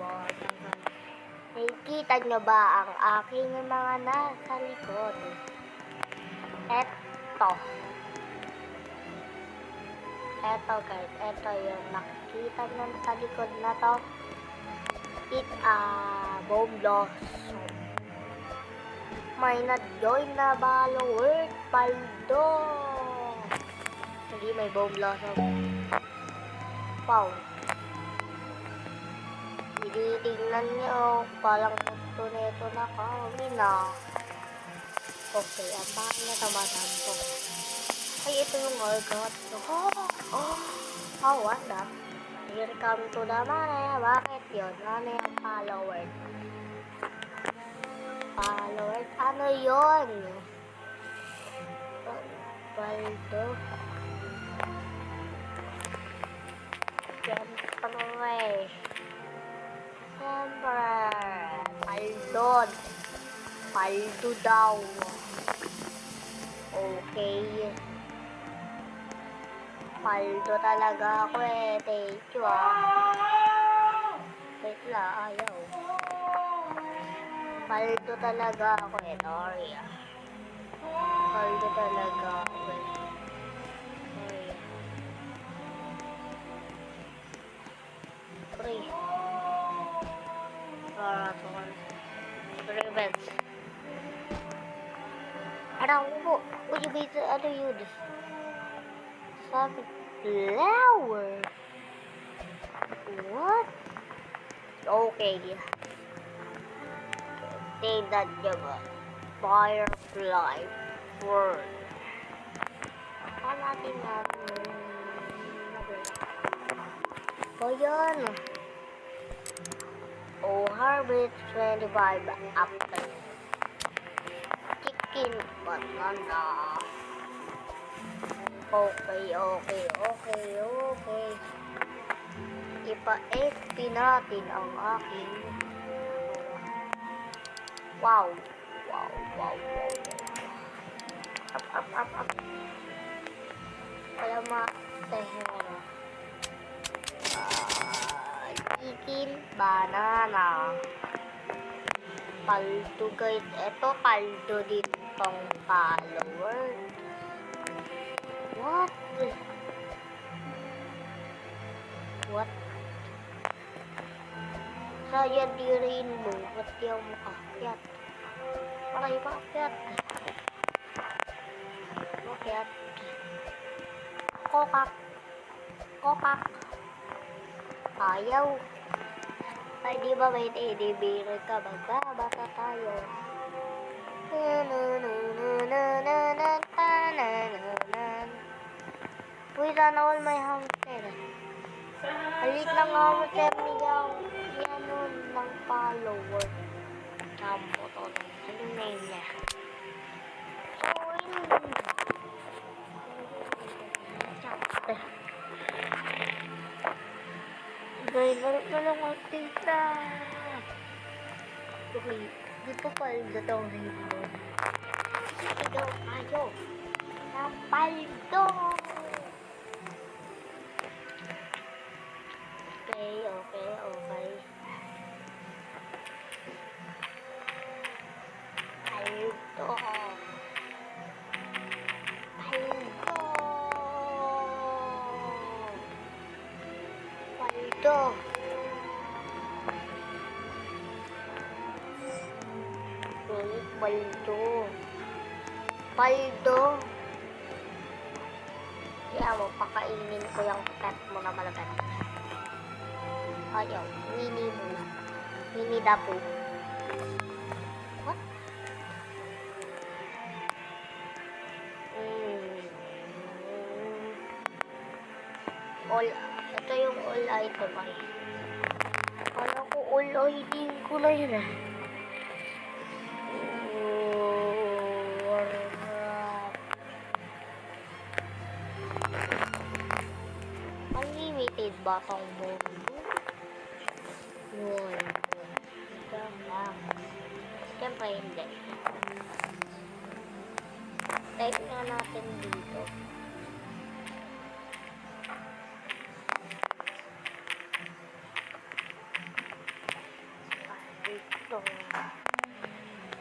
boss. Nakikita nyo ba ang aking mga nasa likod? Eto. Eto guys, eto yung nakikita nyo sa likod na to. It's a bomb blossom. May na-join na follower, paldo. Hindi may bomb blossom. Wow. Tinitingnan niyo, parang gusto nito na kami na. Okay, ang bakit na tamadhan to? Ay, ito yung orgot. Oh, oh, oh, what the? Here come to the money. Bakit yun? Ano yung follower? Followers? Ano yun? Baldo. Paldon. Paldo daw. Okay. Paldo talaga ako eh. Thank you ah. Wait lang, ayaw. Paldo talaga ako eh. Sorry ah. Paldo talaga ako eh. friends. Ara, what would you be the other youth? Some flower. What? Okay, yeah. Name that giver. Firefly Bird. Kala natin na... Ano? Harvest 25 apples. Chicken banana. Okay, okay, okay, okay. Ipa-FP natin ang aking Wow. Wow, wow, wow. Up, up, up, up. Wala ma... Tehera. Chicken banana. Kaldo guys. Ito kaldo din tong follower. What? What? Saya di rainbow. Ba't di ako makakyat? Pakay makakyat. Makakyat. Kokak. Kokak. Ayaw. Ay, di ba may tinibirin ka? Magbabata tayo. Uy, sana all my hamster. Alit lang ako, sir. Niyaw. Yan nun ng follower. Tampo to. Ano name niya? So, yun. Driver ka lang magtita. Okay, dito pa rin daw ngayon. Ikaw kayo. Napaldo! Paldo. Ulit, paldo. Paldo. Kaya mo, pakainin ko yung pet mo na malapit. Ayaw, mini mo na. Mini dapo. All, ito yung all item ay. Kala ko all item ko na yun ah. Unlimited ba tong mundo? Yun. Tama. Siyempre hindi. Type nga natin dito.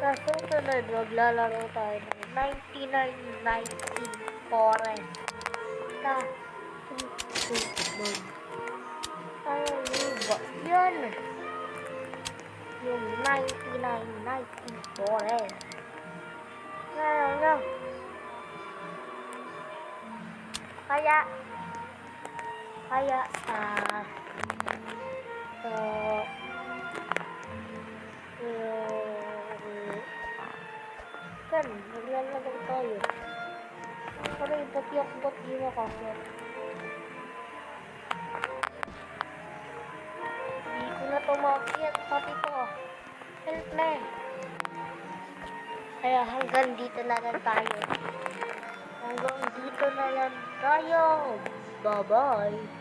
Sa susunod, maglalaro tayo ng 99-19 Forest. Na, susunod. Ano ba? Yan! Yung 99-19 Forest. Ano na? Kaya, kaya, ah, so, yung, kan, naglalagay tayo. Pero ipatyok-bot yun ako. Hindi ko na tumakyat, pati to. Help na eh. Kaya hanggang dito na lang tayo. Hanggang dito na lang tayo. Bye-bye.